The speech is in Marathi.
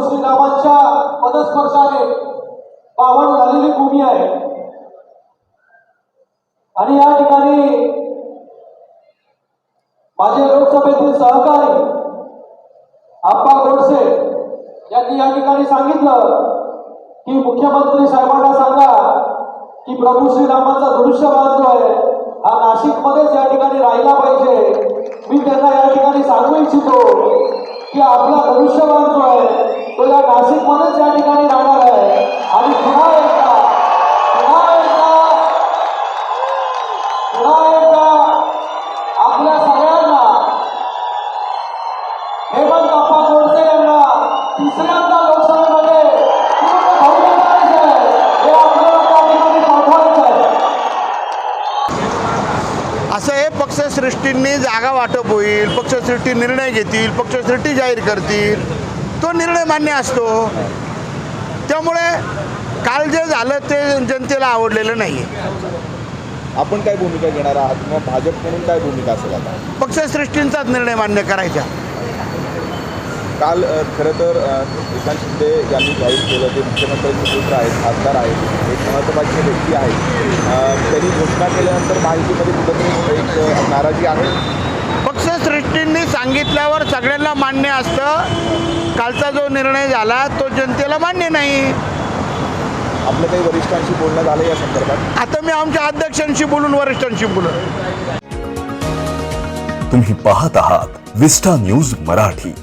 प्रभू गावांच्या पदस्पर्शाने पावन झालेली भूमी आहे. आणि या ठिकाणी माझे लोकसभेतील सहकारी आप्पा गोडसे यांनी या ठिकाणी सांगितलं की मुख्यमंत्री साहेबांना सांगा की प्रभू श्रीरामांचा धनुष्यबाण जो आहे हा नाशिकमध्येच या ठिकाणी राहिला पाहिजे. मी त्यांना या ठिकाणी सांगू इच्छितो. की आपला भविष्यवान जो आहे तो या नाशिकमध्येच या ठिकाणी असं हे पक्षश्रेष्ठींनी जागा वाटप होईल पक्षश्रेष्ठी निर्णय घेतील पक्षश्रेष्ठी जाहीर करतील. तो निर्णय मान्य असतो. त्यामुळे काल जे झालं ते जनतेला आवडलेलं नाही आपण काय भूमिका घेणार आहात? किंवा भाजप म्हणून काय भूमिका असेल आता? पक्षश्रेष्ठींचाच निर्णय मान्य करायचा. काल खरं तर एकनाथ शिंदे यांनी जाहीर केलं ते मुख्यमंत्र्यांचे पुत्र आहेत खासदार आहेत एक महत्त्वाची व्यक्ती आहेत त्यांनी घोषणा केल्यानंतर माहितीमध्ये कुठंतरी एक नाराजी आहे. पक्षश्रेष्ठींनी सांगितल्यावर सगळ्यांना मान्य असतं. कालचा जो निर्णय झाला तो जनतेला मान्य नाही. आपलं काही वरिष्ठांशी बोलणं झालं या संदर्भात? आता मी आमच्या अध्यक्षांशी बोलून वरिष्ठांशी बोलून. तुम्ही पाहत आहात विस्टा न्यूज मराठी.